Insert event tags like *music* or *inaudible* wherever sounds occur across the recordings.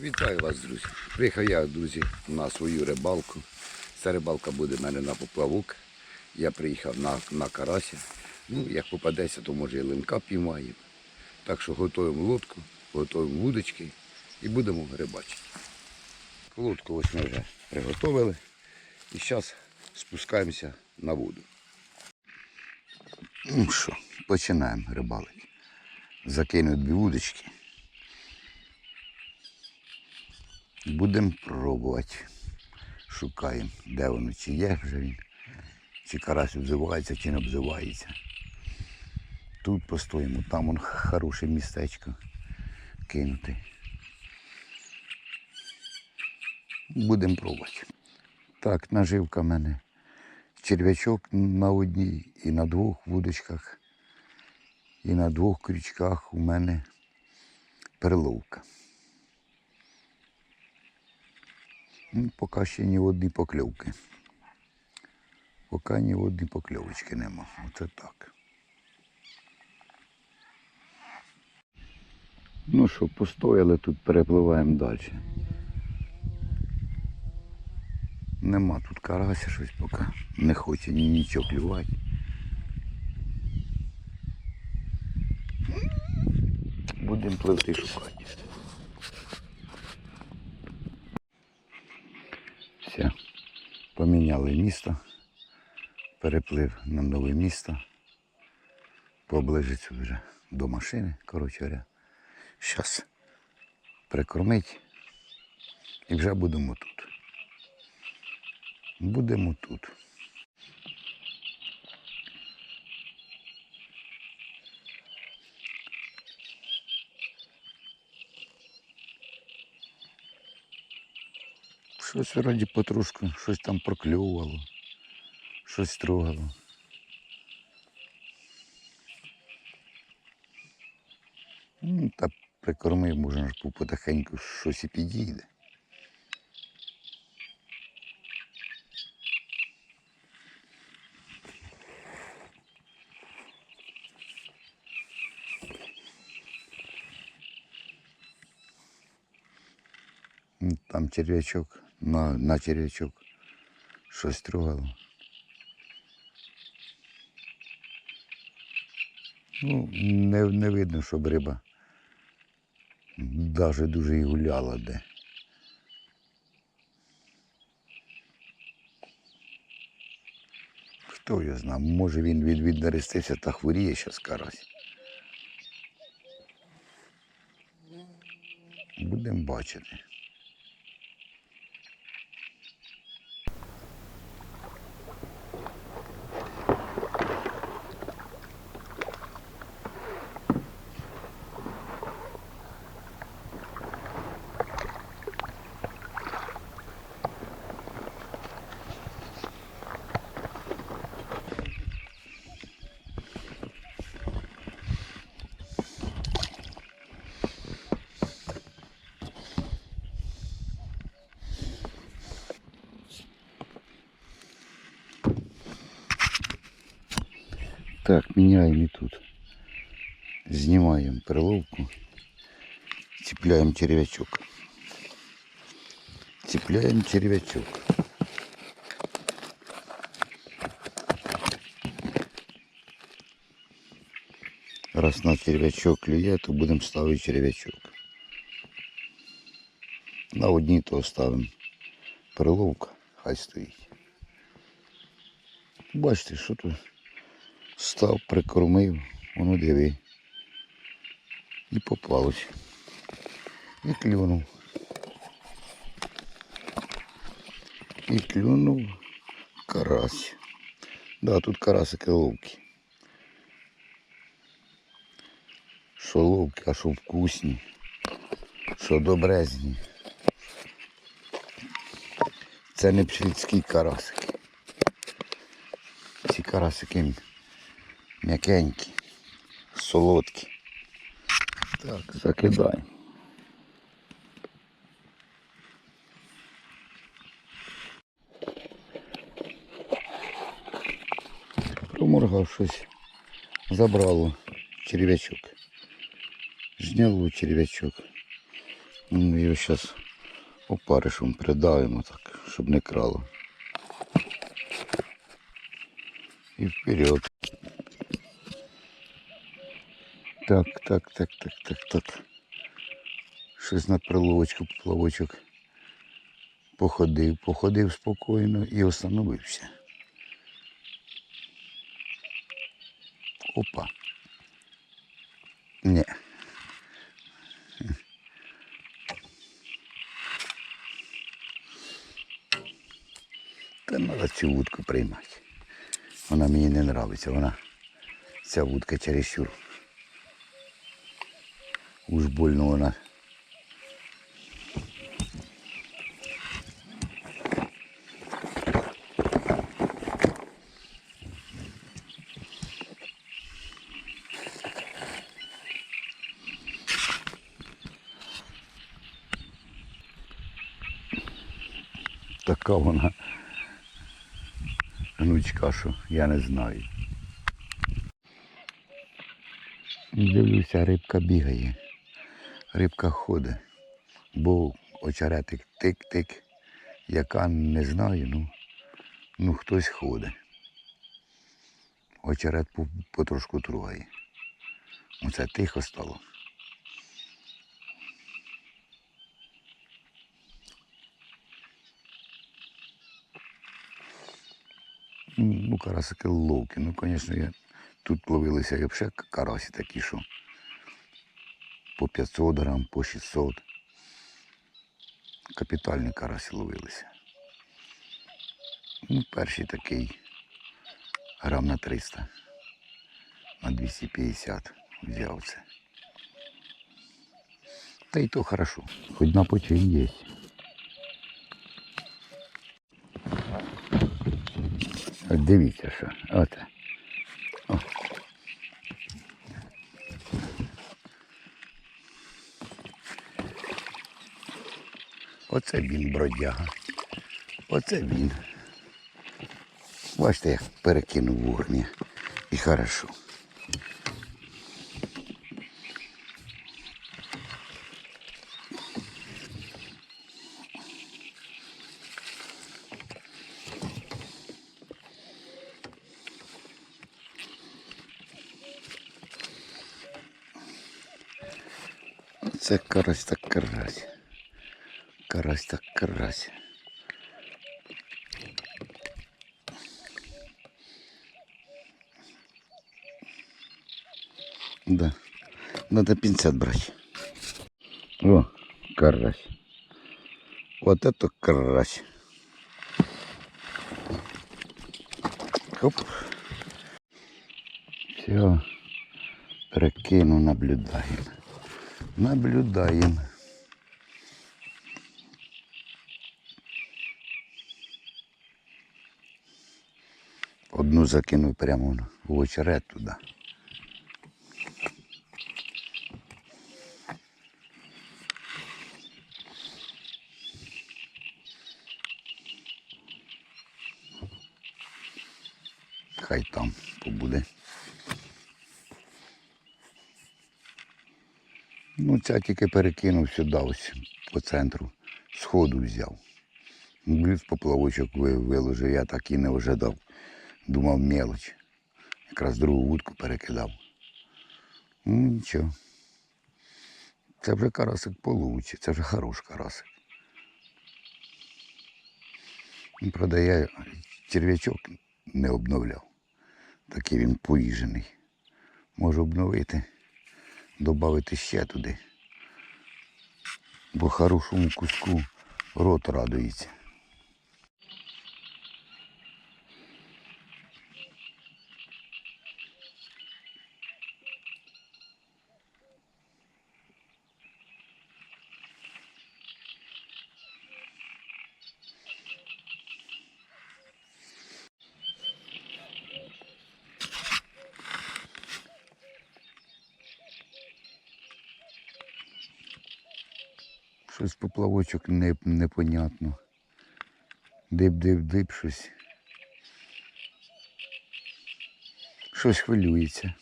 Вітаю вас, друзі. Приїхав я, друзі, на свою рибалку. Ця рибалка буде в мене на поплавок. Я приїхав на, на карася. Ну, як попадеться, то може і линка піймаємо. Так що готуємо лодку, готуємо вудочки і будемо рибачити. Лодку ось ми вже приготовили. І зараз спускаємося на воду. Ну що, починаємо рибалити. Закину дві вудочки. Будемо пробувати. Шукаємо, де воно, чи є вже він, чи карась обзивається, чи не обзивається. Тут постоїмо, там вон хороше містечко кинути. Будемо пробувати. Так, наживка в мене. Черв'ячок на одній і на двох вудочках, і на двох крючках у мене перловка. Ну, поки ще ні одної покльовки. Поки ні одної покльовочки нема. Оце так. Ну що, постояли тут, перепливаємо далі. Нема тут карася щось поки. Не хоче ні нічого клювати. Будемо пливти шукати. Все. Поміняли місто. Переплив на нове місто. Поближиться вже до машини, коротше говоря. Зараз прикормить і вже будемо тут. Будемо тут. Щось вроді потрошку, щось там прокльовувало, щось трогало. Ну, та прикормив, можна ж потихеньку щось і підійде. Ну, Там черв'ячок, На, на черв'ячок щось трогало. Ну, не, не видно, щоб риба навіть дуже і гуляла де. Хто його знає, може він від, віднерестився та хворіє зараз карась. Будемо бачити. Так, міняємо і тут. Знімаємо перловку, цепляємо черв'ячок. Цепляємо черв'ячок. Раз на черв'ячок клює, то будемо ставити черв'ячок. На одній то ставимо перловка, хай стоїть. Бачите, що тут Став, прикормив, воно диви. І попалось. І клюнув. І клюнув карась. Да, тут карасики ловкі. Що ловкі, а що вкусні, що добрезні. Це не пшвідські карасики. Ці карасики м'якенькі, солодкі. Так, закидай. Проморгав щось, забрало черв'ячок. Зняло черв'ячок. Ми його зараз опаришем придаємо так, щоб не крало. І вперед. Так, так, так, так, так, так. Щось на приловочку поплавочок походив, походив спокійно і остановився. Опа. Ні. Та треба цю вудку приймати. Вона мені не подобається. Вона ця вудка чересчур. Уж больно вона. Така вона гнучка, що я не знаю. Дивлюся, рибка бігає, рибка ходить, бо очеретик тик-тик, яка не знаю, ну, ну хтось ходить. Очерет потрошку трогає. Оце тихо стало. Ну, карасики ловкі. Ну, звісно, тут ловилися і взагалі карасі такі, що по 500 грам, по 600. Капітальні карасі ловилися. Ну, перший такий грам на 300, на 250 взяв це. Та й то хорошо. Хоч на почин є. От дивіться, що. От. Оце він бродяга. Оце він. Бачите, як перекинув вогня. І хорошо. Це карась так карась. Карась так карась. Да. Надо пинцет брать. О, карась. Вот это карась. Хоп. Все. Перекину, наблюдаем. Наблюдаем. Одну закинув прямо в очерет туди. Хай там побуде. Ну, ця тільки перекинув сюди, ось по центру, сходу взяв. Блюз поплавочок виложив, я так і не ожидав. Думав мелоч. Якраз другу вудку перекидав. Ну, нічого. Це вже карасик получить, це вже хорош карасик. Ну, Правда, я черв'ячок не обновляв. Такий він поїжений. Можу обновити, додати ще туди. Бо хорошому куску рот радується. Щось поплавочок не, непонятно. Дип-дип-дип щось. Щось хвилюється.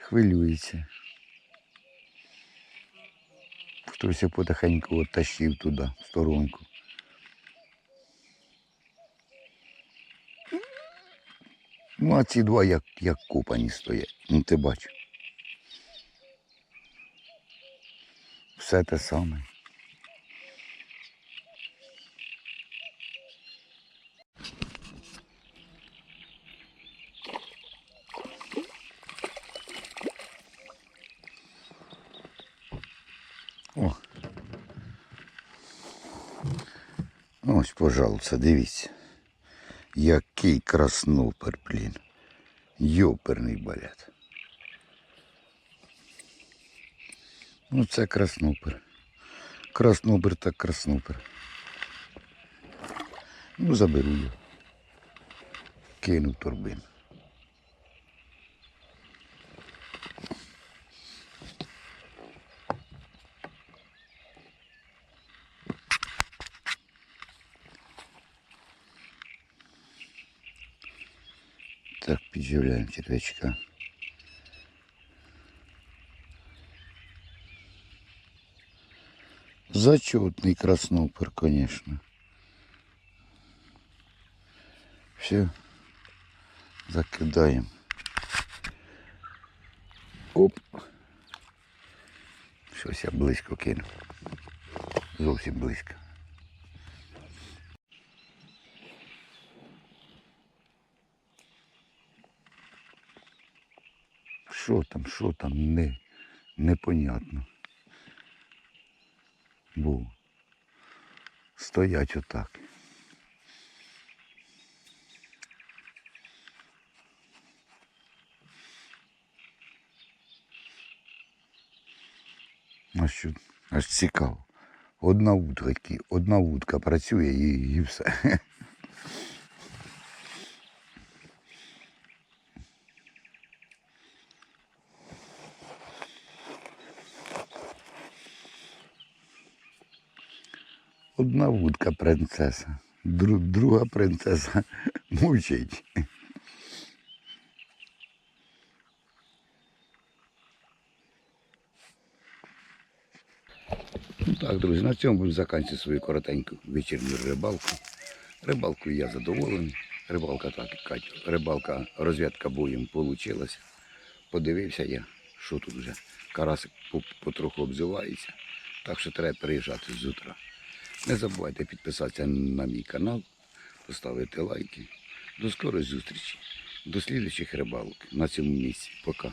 Хвилюється. Хтось потихеньку оттащив туди, в сторонку. Ну, а ці два як, як купані стоять. Ну ти бачиш. Все те саме. О. Ось, пожалуйста, дивіться. Який краснопер, блін. Йоперний балет. Ну, це краснопер. Краснопер так краснопер. Ну, заберу його. Кину торбину. Так, підживляємо червячка. Зачетный краснопер, конечно. Все. Закидаємо. Оп. Щось я близько кинув. Зовсім близько. Що там, що там, не, непонятно. Бо стоять отак. Аж, що- аж цікаво. Одна утка, одна утка працює і, і все. *laughs* Одна вудка принцеса, дру, друга принцеса *laughs* мучить. Ну так, друзі, на цьому будемо закінчити свою коротеньку вечірню рибалку. Рибалкою я задоволений. Рибалка так, Катю, рибалка, розвідка боєм вийшла. Подивився я, що тут вже. Карасик потроху обзивається. Так що треба приїжджати з утра. Не забувайте підписатися на мій канал, поставити лайки. До скорої зустрічі, до слідуючих рибалок на цьому місці. Пока.